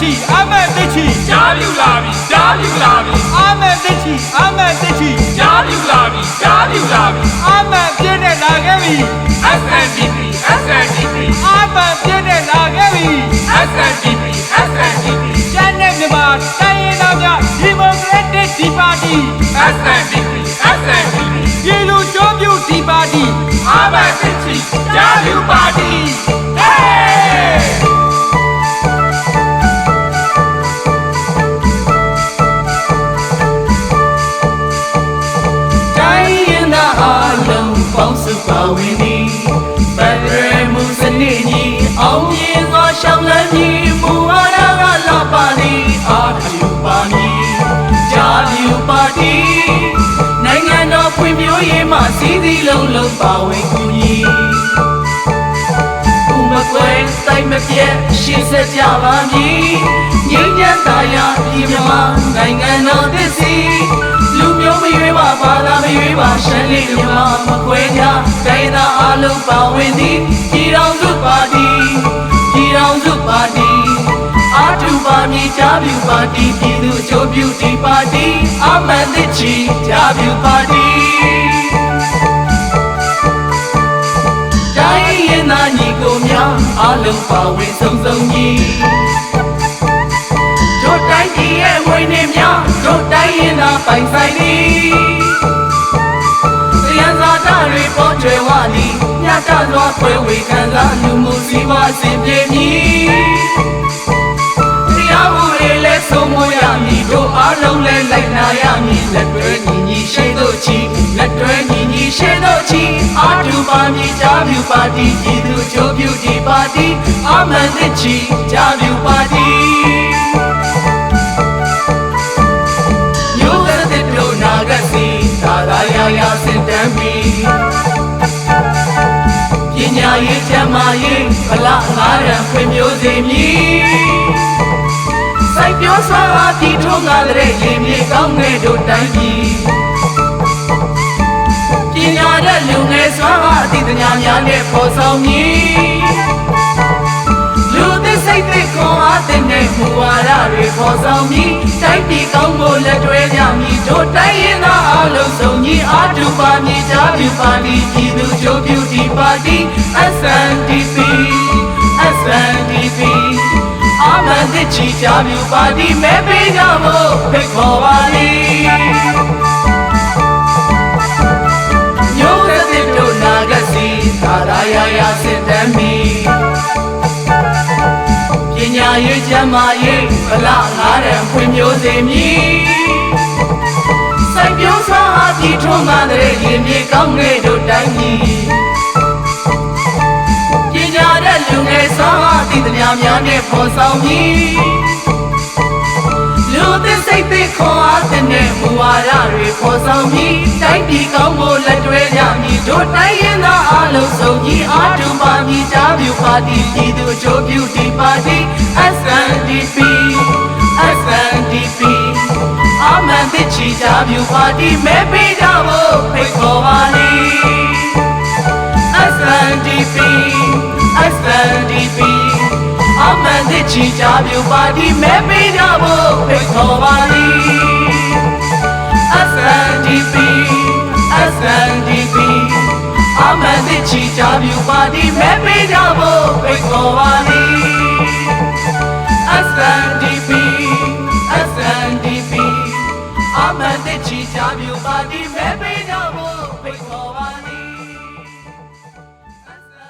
ချီအာမန်တစ်ချီကြားပြူလာပြီကြားပြူလာပြီအာမန်တစ်ချီအာမန်တစ်ချီကြားပြူလာပြီကြားပြူလာပြီအာမန်ပြည့်တဲ့လာခဲ့ပြီ SNDP SNDP အာမန်ပြည့်တဲ့လာခဲ့ပြီ SNDP SNDP ကျန်တဲ့မြန်မာတိုင်းရင်းသားများဒီမိုကရက်တစ်ဒီပါတီ SNDP SNDP ပြည်လူ့ကျိုးပြုဒီပါတီအာမန်စစ်ချီ ပါတီနိုင်ငံတော်ဖွံ့ဖြိုးရေးမှစည်းစည်းလုံးလုံးပါဝင်ကူညီဥမကွဲတိုင်းမပြတ်ရှေ့ဆက်ကြပါမည်ငြိမ်းချမ်းသာယာပြည်မြမနိုင်ငံတော်သစ်စီလူမျိုးမရွေးပါဘာသာမရွေးပါရှမ်းလေးမြမမခွဲကြတိုင်းသားအလုံးပါဝင်သည်ပြည်တော်စုပါတီ မည်ကြားပြူပါတီပြည်သူအကျိုးပြုဒီပါတီအမှန်သစ်ချီကြားပြူပါတီတိုင်းရင်သားညီကိုများအလုံးပါဝင်စုံစုံကြီးတို့တိုင်းပြည်ရဲ့ဝိနေများတို့တိုင်းရင်သားပိုင်ဆိုင်သည်တရားစာတတွေပေါ်ကျွယ်ဝသည်ညတစွာခွဲဝေခံစားလူမှုစီးပွားစင်ပြေမည်တရားမှုတွေလည်းဆုံး မရမည်တို့အားလုံးလည်းလိုက်နာရမည်လက်တွဲညီညီရှိတို့ချီလက်တွဲညီညီရှိတို့ချီအာတူပါမည်ကြားပြူပါတီပြည်သူချိုးပြူဒီပါတီအမှန်တစ်ချီကြားပြူပါတီမျိုးသက်တဲ့တို့နာဂတ်စီသာသာယာယာစင်တမ်းပြီးပညာရေးချမ်းမာရေးဗလာငါးရန်ဖွံ့ဖြိုးစေမည် စိုက်ပျိုးစွာအားပြည်ထုံးကားတဲ့ရင်မြေကောင်းငယ်တို့တိုင်းပြည်ပညာတဲ့လူငယ်စွာအားအသည့်တရားများနဲ့ပေါ်ဆောင်မည်လူသစ်စိတ်သစ်ခွန်အားသစ်နဲ့မူဝါဒတွေပေါ်ဆောင်မည်တိုင်းပြည်ကောင်းဖို့လက်တွဲကြမည်တို့တိုင်းရင်သားအလုံးစုံကြီးအားတူပါမည်ကြားပြပါလိပြည်သူချိုးပြူဒီပါတီ SNDP SNDP မန်တစ်ချီကြမြူပါတီမဲပေးကြဖို့ဖိတ်ခေါ်ပါလိမျိုးသက်တဲ့တို့နာဂစီသာသာယာယာစင်တမ်းမီပညာရေးချမ်းမာရေးဗလာငါးရန်ဖွံ့ဖြိုးစေမည်စိုက်ပျိုးစွာအားပြည်ထုံးကားတဲ့ရင်မြေကောင်းငယ်တို့တိုင်းပြ ဆောင်အသည့်တရားများနဲ့ပေါ်ဆောင်မည်လူသစ်စိတ်သစ်ခွန်အားသစ်နဲ့မူဝါဒတွေပေါ်ဆောင်မည်တိုင်းပြည်ကောင်းဖို့လက်တွဲကြမည်တို့တိုင်းရင်သားအလုံးစုံကြီးအားတူပါမည်ကြားပြူပါတီပြည်သူအကျိုးပြုဒီပါတီ SNDP SNDP အမှန်သစ်ချီကြားပြူပါတီမဲပေးကြဖို့ဖိတ်ခေါ်ပါ န်တချီကြပြပါတီမဲပေးကြဖို့ဖိတ်ခေါ်ပါလိ SNDP SNDP အမှန်တချီကြပြပါတီမဲပေးကြဖို့ဖိတ်ခေါ်ပါလိ SNDP SNDP အမှန်တချီကြပြပါတီမဲပေးကြဖို့